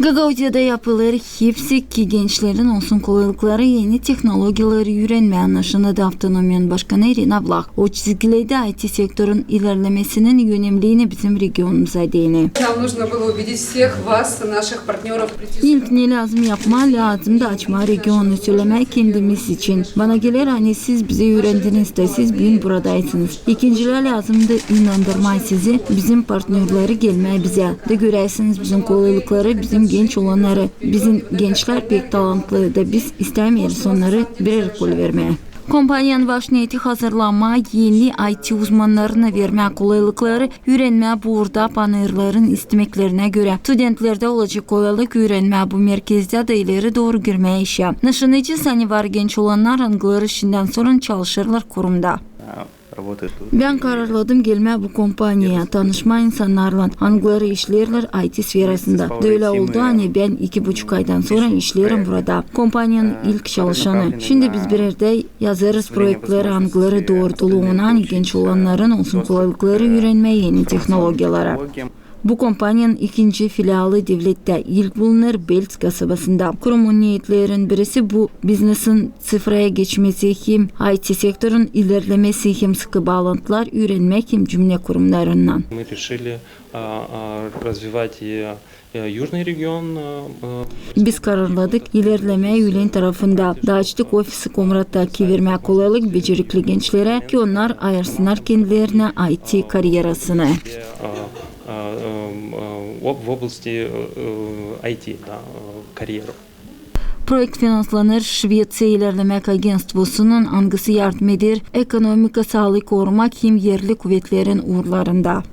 Gagavuzya'da yapılır hepsi ki gençlerin olsun kolaylıkları yeni teknolojileri öğrenme anlaşını da Avtonomiyan Başkanı Irina Vlak. O çizgilerde IT sektörün ilerlemesinin önemliğini bizim regionumuza değini. İlk ne lazım yapma lazım da açma regionu söyleme kendimiz için. Bana gelir hani siz bize öğrendiniz de siz bugün buradaysınız. İkinciler lazım da inandırmay sizi bizim partnerleri gelmeye bize. De göreysiniz bizim kolaylıkları bizim genç olanları. Bizim gençler pek talantlı da biz istemeyiz onları birer kol vermeye. Kompaniyanın baş niyeti hazırlanma, yeni IT uzmanlarına verme kolaylıkları, öğrenme burada panırların istemeklerine göre. Studentlerde olacak kolaylık öğrenme bu merkezde de ileri doğru girmeye işe. Nişanıcı sani var genç olanlar angıları işinden sonra çalışırlar kurumda. Ben kararladım gelme bu kompaniya, tanışma insanlarla, anglary işlerler IT sferasında. Böyle oldu hani ben iki buçuk aydan sonra işlerim burada. Kompaniyanın ilk çalışanı. Şimdi biz birerde yazarız proyektleri anglary doğrultuluğundan hani genç olanların olsun kolaylıkları öğrenme yeni teknolojilara. Технологиям. Bu kompanyanın ikinci filialı devlette ilk bulunur Belz kasabasında. Kurumun niyetlerin birisi bu biznesin sıfıra geçmesi hem IT sektörün ilerlemesi hem sıkı bağlantılar öğrenmek hem cümle kurumlarından. Мы решили а, а, развивать и э, южный регион. а, а, Biz kararladık ilerleme Yülen tarafında. Da açtık ofisi Komrat'taki vermeye kolaylık becerikli gençlere ki onlar ayırsınlar kendilerine IT kariyerasını. где, а, а, эм, а, в в области э, э, IT, да, э, карьеру. Projekt finanslanır Şvetsiya İlerlemek Agentstvosu'nun angısı yardım edir. Ekonomika sağlık korumak hem yerli kuvvetlerin uğurlarında.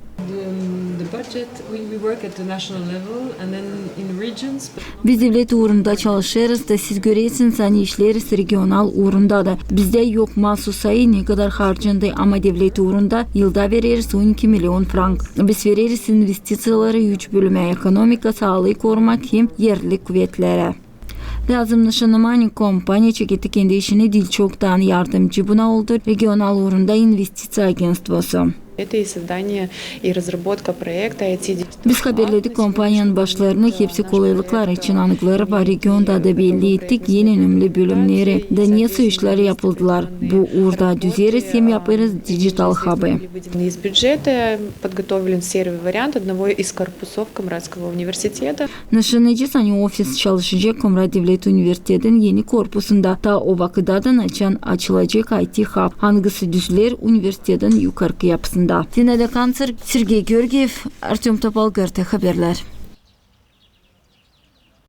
Biz devlet uğrunda çalışırız da siz görüyorsunuz hani işleriz regional uğrunda da. Bizde yok mahsus sayı ne kadar harcandı ama devlet uğrunda yılda veririz 12 milyon frank. Biz veririz investisiyaları 3 bölüme ekonomika sağlığı korumak hem yerli kuvvetlere. Lazım nişanımani kompanya çeketi kendi işini dil çoktan yardımcı buna oldu. Regional uğrunda investisiya agentstvosu. Это и создание, и разработка проекта IT Biz haberledik kompanyanın başlarını hepsi kolaylıklar için anıkları var regionda da belli ettik yeni önemli bölümleri. Da nasıl işler yapıldılar. Bu uğurda düzeriz hem yaparız dijital hub'ı. Выделены из бюджета, подготовлен серый вариант одного из корпусов Камрадского университета. Nişanıcı sani ofis çalışacak Komra Devlet Üniversitesi'nin yeni korpusunda ta o vakıdadan açan açılacak IT hub. Hangisi düzler üniversitetin yukarı yapısında. Toshkentda. Dinada konsert Sergey Georgiev, Artyom Topolgarda xəbərlər.